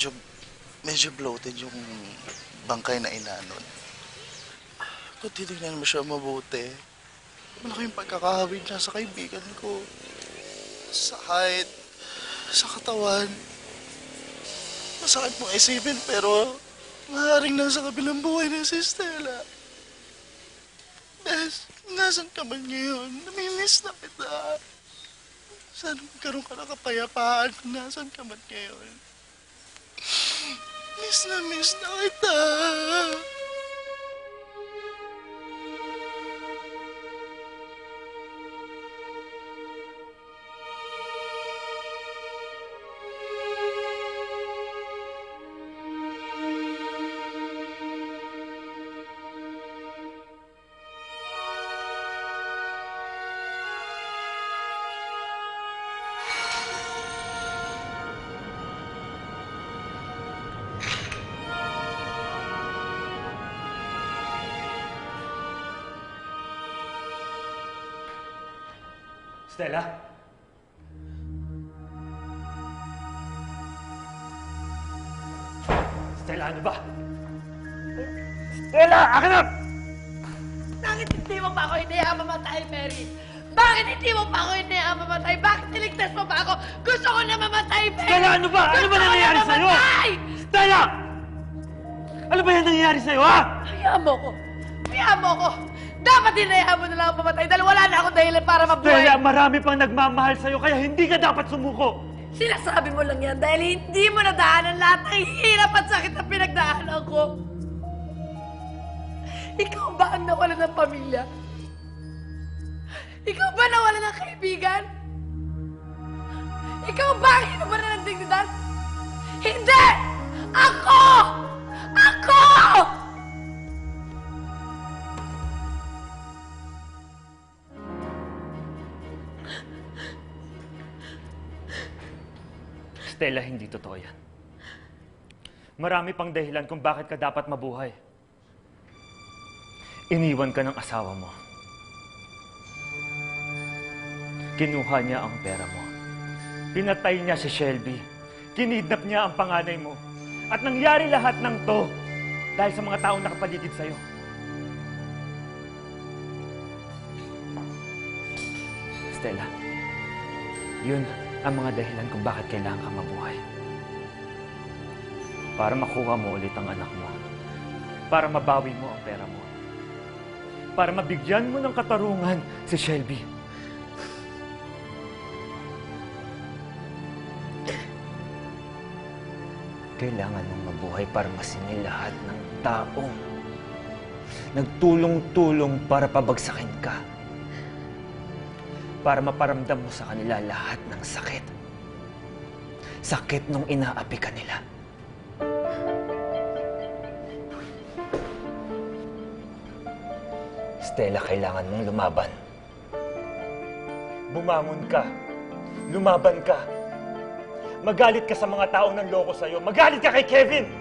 medyo, medyo bloated yung bangkay na inanon. Kung titignan mo siya mabuti, malaking pagkakahawig niya sa kaibigan ko. Sa height, sa katawan. Masakit mong isipin pero maaaring nasa kabilang buhay na si Stella. Bes, nasan ka man ngayon? Namimiss na kita. Sana magkaroon ka ng kapayapaan kung nasan ka man ngayon. Miss na miss na kita. Stella? Stella, ano ba? Stella, akin na! Bakit hindi mo pa ako hinayaan mamatay, Mary? Bakit hindi mo pa ako hinayaan mamatay? Bakit niligtas mo pa ako? Gusto ko na mamatay, Mary! Stella, ano ba? Ano Gusto ba ko nangyayari na sa'yo? Stella! Ano ba yan nangyayari sa'yo, ha? Hayaan mo ko! Hayaan mo ko! Dapat hinayaan mo na lang ako mamatay dahil wala na akong dahilan para mabuhay. Stella, marami pang nagmamahal sa'yo kaya hindi ka dapat sumuko. Sinasabi mo lang yan dahil hindi mo nadaanan lahat ng hirap at sakit na pinagdaanan ko. Ikaw ba ang nawala ng pamilya? Ikaw ba nawala ng kaibigan? Ikaw ba ang hinubara ng dignidad? Hindi! Stella, hindi totoo yan. Marami pang dahilan kung bakit ka dapat mabuhay. Iniwan ka ng asawa mo. Kinuha niya ang pera mo. Pinatay niya si Shelby. Kinidnap niya ang panganay mo. At nangyari lahat ng to dahil sa mga taong nakapaligid sa'yo. Stella, yun ang mga dahilan kung bakit kailangan ka mabuhay. Para makuha mo ulit ang anak mo. Para mabawi mo ang pera mo. Para mabigyan mo ng katarungan si Shelby. Kailangan mong mabuhay para masingil lahat ng taong nagtulong-tulong para pabagsakin ka. Para maparamdam mo sa kanila lahat ng sakit. Sakit nung inaapi ka nila. Stella, kailangan mong lumaban. Bumangon ka. Lumaban ka. Magalit ka sa mga taong nanloko sa'yo. Magalit ka kay Kevin!